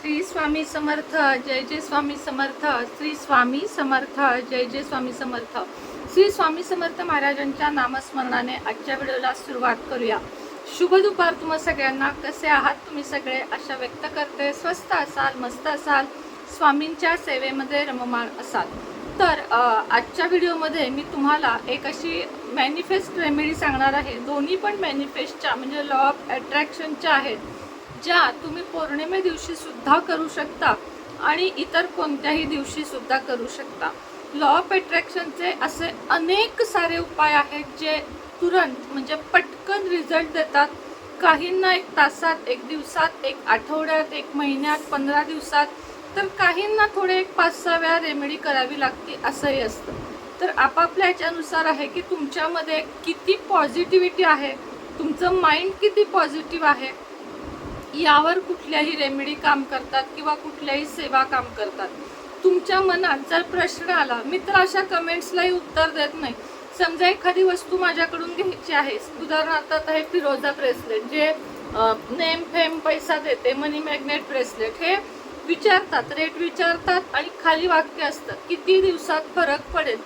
श्री स्वामी समर्थ जय जय स्वामी समर्थ श्री स्वामी समर्थ जय जय स्वामी समर्थ. श्री स्वामी समर्थ महाराजांच्या नामस्मरणाने आजच्या व्हिडिओला सुरुवात करूया. शुभ दुपार तुम्हा सगळ्यांना. कसे आहात तुम्ही सगळे? अशा व्यक्त करते स्वस्त असाल मस्त असाल स्वामींच्या सेवेमध्ये रममाण असाल. तर आजच्या व्हिडिओमध्ये मी तुम्हाला एक अशी मॅनिफेस्ट रेमेडी सांगणार आहे. दोन्ही पण मॅनिफेस्टच्या म्हणजे लॉ ऑफ अट्रॅक्शनच्या आहेत. ज्या तुम्ही पौर्णिमे दिवशी सुद्धा करू शकता आणि इतर कोणत्याही दिवशी सुद्धा करू शकता. लॉ ऑफ अट्रॅक्शनचे असे अनेक सारे उपाय आहेत जे तुरंत म्हणजे पटकन रिझल्ट देतात. काहींना एक तासात एक दिवसात एक आठवड्यात एक महिन्यात पंधरा दिवसात तर काहींना थोडे एक पाच सहा वेळा रेमेडी करावी लागते असंही असतं. तर आपापल्या ह्याच्यानुसार आहे की तुमच्यामध्ये किती पॉझिटिव्हिटी आहे तुमचं माइंड किती पॉझिटिव्ह आहे यावर कुठल्याही रेमेडी काम करतात किंवा कुठल्याही सेवा काम करतात. तुमच्या मनात जर प्रश्न आला मी तर अशा कमेंट्सलाही उत्तर देत नाही. समजा एखादी वस्तू माझ्याकडून घ्यायची आहे. उदाहरणार्थ आता हे फिरोजा ब्रेसलेट जे नेम फेम पैसा देते मनी मॅग्नेट ब्रेसलेट हे विचारतात रेट विचारतात आणि खाली वाक्य असतं किती दिवसात फरक पडेल?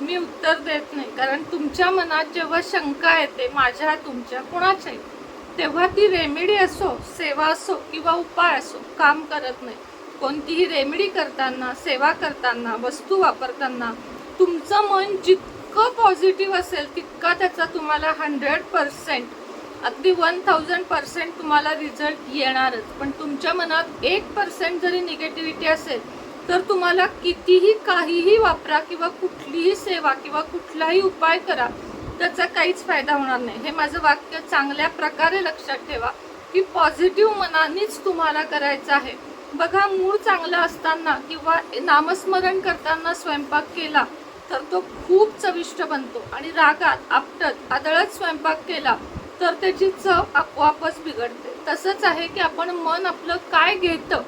मी उत्तर देत नाही. कारण तुमच्या मनात जेव्हा शंका येते माझ्या तुमच्या कोणाच्याही तेव्हा ती रेमेडी असो सेवा असो किंवा उपाय असो काम करत नाही. कोणतीही रेमेडी करताना सेवा करताना वस्तू वापरताना तुमचं मन जितकं पॉझिटिव्ह असेल तितका त्याचा तुम्हाला हंड्रेड पर्सेंट अगदी वन थाउजंड पर्सेंट तुम्हाला रिझल्ट येणारच. पण तुमच्या मनात एक पर्सेंट जरी निगेटिव्हिटी असेल तर तुम्हाला कितीही काहीही वापरा किंवा कुठलीही सेवा किंवा कुठलाही उपाय करा त्याचा काहीच फायदा होणार नाही. हे माझं वाक्य चांगल्या प्रकारे लक्षात ठेवा की पॉझिटिव्ह मनानेच तुम्हाला करायचं आहे. बघा मूळ चांगलं असताना किंवा नामस्मरण करताना स्वयंपाक केला तर तो खूप चविष्ट बनतो आणि रागात आपटत आदळत स्वयंपाक केला तर त्याची चव आपोआपच बिघडते. तसंच आहे की आपण मन आपलं काय घेतं?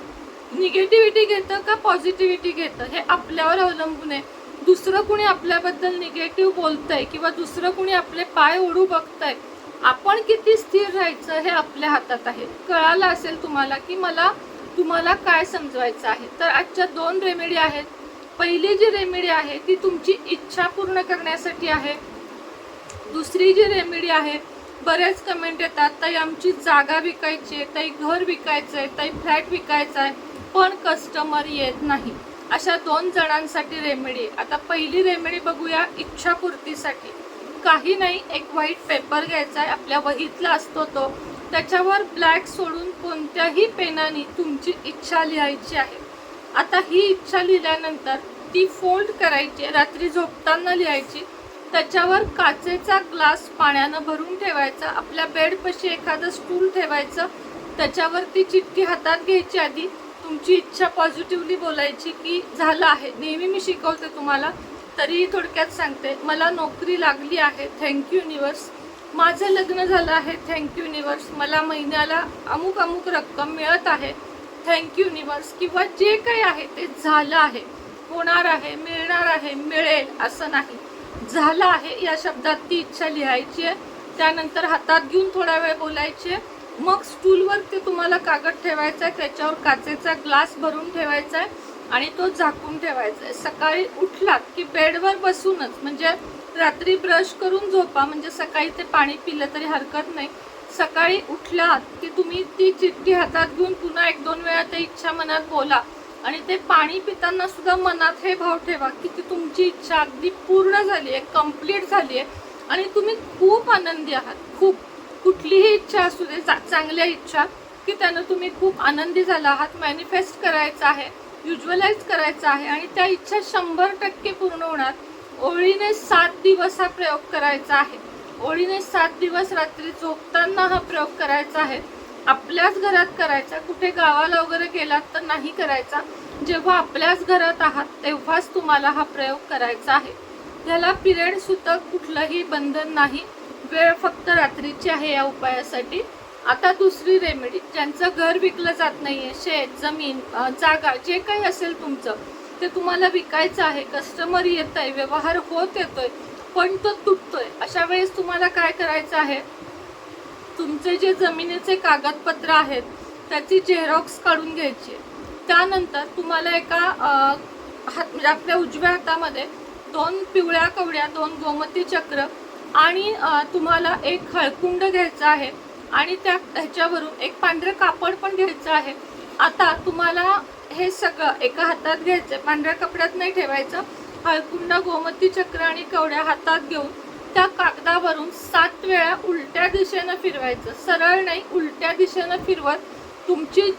निगेटिव्हिटी घेतं का पॉझिटिव्हिटी घेतं? हे आपल्यावर अवलंबून आहे. दुसरं कुणी आपल्याबद्दल निगेटिव्ह बोलतंय किंवा दुसरं कुणी आपले पाय ओढू बघतंय आपण किती स्थिर राहायचं हे आपल्या हातात आहे. कळालं असेल तुम्हाला की मला तुम्हाला काय समजवायचं आहे? तर आजच्या दोन रेमेडी आहेत. पहिली जी रेमेडी आहे ती तुमची इच्छा पूर्ण करण्यासाठी आहे. दुसरी जी रेमेडी आहे बरेच कमेंट येतात ताई आमची जागा विकायची आहे ताई घर विकायचं आहे ताई फ्लॅट विकायचा आहे पण कस्टमर येत नाही. अशा दोन जणांसाठी रेमेडी आता पहिली रेमेडी बघूया इच्छापूर्तीसाठी. काही नाही एक व्हाईट पेपर घ्यायचा आहे आपल्या वहीतला असतो तो. त्याच्यावर ब्लॅक सोडून कोणत्याही पेनाने तुमची इच्छा लिहायची आहे. आता ही इच्छा लिहिल्यानंतर ती फोल्ड करायची रात्री झोपताना लिहायची. त्याच्यावर काचेचा ग्लास पाण्यानं भरून ठेवायचा. आपल्या बेडपाशी एखादं स्टूल ठेवायचं. त्याच्यावर ती चिठ्ठी हातात घ्यायची आधी. तुमची इच्छा पॉझिटिव्हली बोलायची की झालं आहे. नेहमी मी शिकवते तुम्हाला तरीही थोडक्यात सांगते. मला नोकरी लागली आहे. थँक्यू युनिवर्स माझं लग्न झालं आहे. थँक्यू युनिवर्स मला महिन्याला अमुक अमुक रक्कम मिळत आहे. थँक्यू युनिवर्स किंवा जे काही आहे ते झालं आहे. होणार आहे मिळणार आहे मिळेल असं नाही. झालं आहे या शब्दात ती इच्छा लिहायची आहे. त्यानंतर हातात घेऊन थोडा वेळ बोलायची आहे. मग स्टूलवर ते तुम्हाला कागद ठेवायचा आहे त्याच्यावर काचेचा ग्लास भरून ठेवायचा आहे आणि तो झाकून ठेवायचा आहे. सकाळी उठलात की बेडवर बसूनच म्हणजे रात्री ब्रश करून झोपा म्हणजे सकाळी ते पाणी पिलं तरी हरकत नाही. सकाळी उठलात की तुम्ही ती चिठ्ठी हातात घेऊन पुन्हा एक दोन वेळा ते इच्छा मनात बोला आणि ते पाणी पिताना सुद्धा मनात हे भाव ठेवा की ती तुमची इच्छा अगदी पूर्ण झाली आहे कंप्लीट झाली आहे. आणि तुम्ही खूप आनंदी आहात खूप. कुठलीही इच्छा असू दे चांगल्या इच्छा की त्यानं तुम्ही खूप आनंदी झाला आहात मॅनिफेस्ट करायचं आहे युज्युअलाइज करायचं आहे आणि त्या इच्छा शंभर टक्के पूर्ण होणार. ओळीने सात दिवस हा प्रयोग करायचा आहे. ओळीने सात दिवस रात्री झोपताना हा प्रयोग करायचा आहे. आपल्याच घरात करायचा कुठे गावाला वगैरे गेलात तर नाही करायचा. जेव्हा आपल्याच घरात आहात तेव्हाच तुम्हाला हा प्रयोग करायचा आहे. त्याला पिरियड सुद्धा कुठलंही बंधन नाही. वेळ फक्त रात्रीची आहे या उपायासाठी. आता दुसरी रेमेडी ज्यांचं घर विकलं जात नाही आहे शेत जमीन जागा जे काही असेल तुमचं ते तुम्हाला विकायचं आहे कस्टमर येत आहे व्यवहार होत येतोय पण तो तुटतोय. अशा वेळेस तुम्हाला काय करायचं आहे? तुमचे जे जमिनीचे कागदपत्र आहेत त्याची झेरॉक्स काढून घ्यायची. त्यानंतर तुम्हाला एका हात म्हणजे आपल्या उजव्या हातामध्ये दोन पिवळ्या कवड्या दोन गोमती चक्र आणि तुम्हाला एक हळकुंड घ्यायचं आहे आणि त्या ह्याच्यावरून एक पांढरं कापड पण घ्यायचं आहे. आता तुम्हाला हे सगळं एका हातात घ्यायचं आहे पांढऱ्या कपड्यात नाही ठेवायचं. हळकुंड गोमती चक्र आणि कवड्या हातात घेऊन त्या कागदावरून सात वेळा उलट्या दिशेनं फिरवायचं. सरळ नाही उलट्या दिशेनं फिरवत तुमची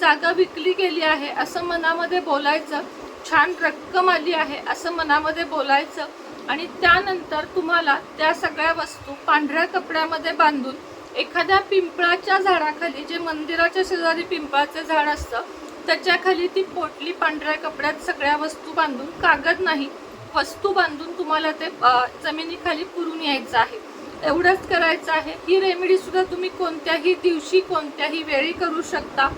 जागा विकली गेली आहे असं मनामध्ये बोलायचं. छान रक्कम आली आहे असं मनामध्ये बोलायचं. आणि त्यानंतर तुम्हाला त्या सगळ्या वस्तू पांढऱ्या कपड्यामध्ये बांधून एखाद्या पिंपळाच्या झाडाखाली जे मंदिराच्या शेजारी पिंपळाचं झाड असतं त्याच्याखाली ती पोटली पांढऱ्या कपड्यात सगळ्या वस्तू बांधून कागद नाही वस्तू बांधून तुम्हाला ते जमिनीखाली पुरून यायचं आहे. एवढंच करायचं आहे. ही रेमेडी सुद्धा तुम्ही कोणत्याही दिवशी कोणत्याही वेळी करू शकता.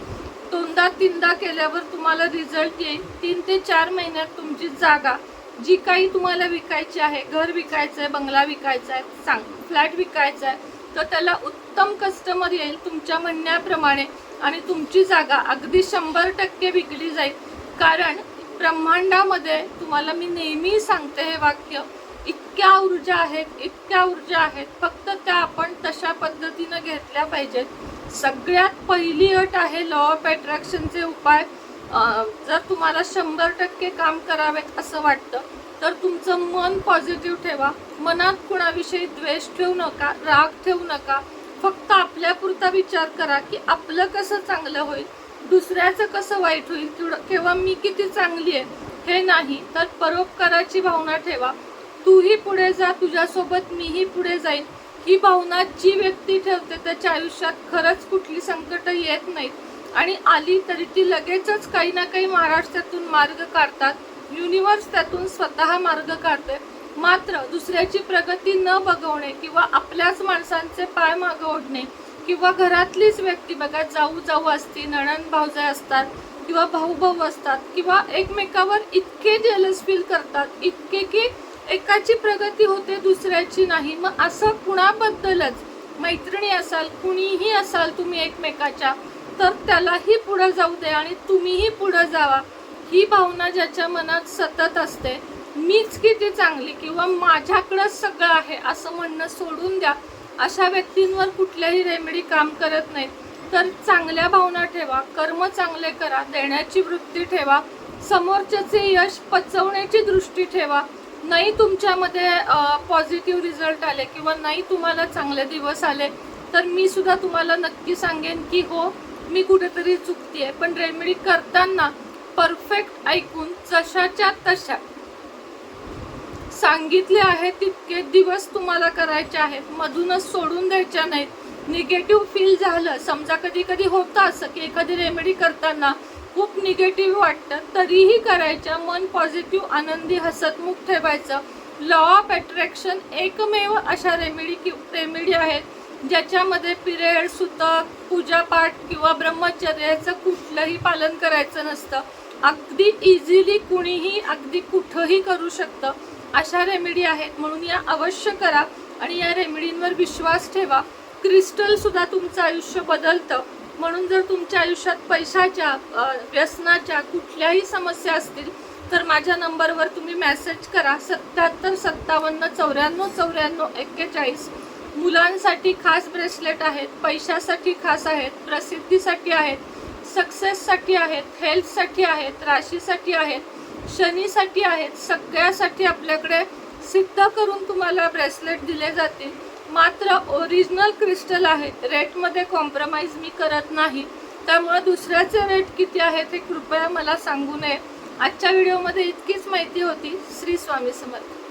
दोनदा तीनदा केल्यावर तुम्हाला रिझल्ट येईल. तीन ते चार महिन्यात तुमची जागा जी काही तुम्हाला विकायची आहे घर विकायचं आहे बंगला विकायचा आहे सांग फ्लॅट विकायचा आहे तर त्याला उत्तम कस्टमर येईल तुमच्या म्हणण्याप्रमाणे आणि तुमची जागा अगदी शंभर टक्के विकली जाईल. कारण ब्रह्मांडामध्ये तुम्हाला मी नेहमी सांगते हे वाक्य इतक्या ऊर्जा आहेत इतक्या ऊर्जा आहेत फक्त त्या आपण तशा पद्धतीनं घेतल्या पाहिजेत. सगळ्यात पहिली अट आहे लॉ ऑफ अट्रॅक्शनचे उपाय. जर तुम्हाला शंभर टक्के काम करावेत असं वाटतं तर तुमचं मन पॉझिटिव्ह ठेवा. मनात कुणाविषयी द्वेष ठेवू नका राग ठेवू नका. फक्त आपल्यापुरता विचार करा की आपलं कसं चांगलं होईल दुसऱ्याचं कसं वाईट होईल किंवा- किंवा मी किती चांगली आहे हे नाही. तर परोपकाराची भावना ठेवा. तूही पुढे जा तुझ्यासोबत मीही पुढे जाईन. ही भावना जी व्यक्ती ठेवते त्याच्या आयुष्यात खरंच कुठली संकट येत नाहीत. आणि आली तरी ती लगेचच काही ना काही महाराष्ट्रातून मार्ग काढतात. युनिवर्स त्यातून स्वतः मार्ग काढते मात्र दुसऱ्याची प्रगती न बघवणे किंवा आपल्याच माणसांचे पाय मागं ओढणे किंवा घरातलीच व्यक्ती बघा जाऊ जाऊ असती नणन भाऊजे असतात किंवा भाऊ भाऊ असतात किंवा एकमेकावर इतके जेलस फील करतात इतके की एकाची प्रगती होते दुसऱ्याची नाही. मग असं कुणाबद्दलच? मैत्रिणी असाल कुणीही असाल तुम्ही एकमेकाच्या तर त्यालाही पुढं जाऊ दे आणि तुम्हीही पुढं जावा. ही भावना ज्याच्या मनात सतत असते. मीच किती चांगली किंवा माझ्याकडं सगळं आहे असं म्हणणं सोडून द्या. अशा व्यक्तींवर कुठल्याही रेमेडी काम करत नाहीत तर चांगल्या भावना ठेवा कर्म चांगले करा देण्याची वृत्ती ठेवा समोरच्याचे यश पचवण्याची दृष्टी ठेवा. नाही तुमच्यामध्ये पॉझिटिव्ह रिझल्ट आले किंवा नाही तुम्हाला चांगले दिवस आले तर मी सुद्धा तुम्हाला नक्की सांगेन की हो मी कुठेतरी चुकतीये पण रेमेडी करताना परफेक्ट ऐकून जशाच्या तशा. सांगितले आहे तितके दिवस तुम्हाला करायचे आहेत मधूनच सोडून द्यायच्या नाहीत. निगेटिव्ह फील झालं समजा कधी कधी होतं असं की एखादी रेमेडी करताना खूप निगेटिव्ह वाटतं तरीही करायचं मन पॉझिटिव्ह आनंदी हसतमुख ठेवायचं. लॉ ऑफ अट्रॅक्शन एकमेव अशा रेमेडी कि रेमेडी आहेत. ज्याच्यामध्ये पिरियड सुतक पूजापाठ किंवा ब्रह्मचर्याचं कुठलंही पालन करायचं नसतं. अगदी इझिली कुणीही अगदी कुठंही करू शकतं. अशा रेमेडी आहेत. म्हणून या अवश्य करा आणि या रेमेडींवर विश्वास ठेवा. क्रिस्टलसुद्धा तुमचं आयुष्य बदलतं. म्हणून जर तुमच्या आयुष्यात पैशाच्या व्यसनाच्या कुठल्याही समस्या असतील तर माझ्या नंबरवर तुम्ही मेसेज करा. सत्याहत्तर सत्तावन्न चौऱ्याण्णव चौऱ्याण्णव एक्केचाळीस. मुलांसाठी खास ब्रेसलेट आहेत पैशासाठी खास आहेत प्रसिद्धीसाठी आहेत सक्सेससाठी आहेत हेल्थसाठी आहेत राशीसाठी आहेत शनीसाठी आहेत सगळ्यासाठी आपल्याकडे सिद्ध करून तुम्हाला ब्रेसलेट दिले जातील. मात्र ओरिजिनल क्रिस्टल आहेत. रेटमध्ये कॉम्प्रोमाइज मी करत नाही. त्यामुळं दुसऱ्याचे रेट किती आहेत हे कृपया मला सांगू नये. आजच्या व्हिडिओमध्ये इतकीच माहिती होती. श्री स्वामी समर्थ.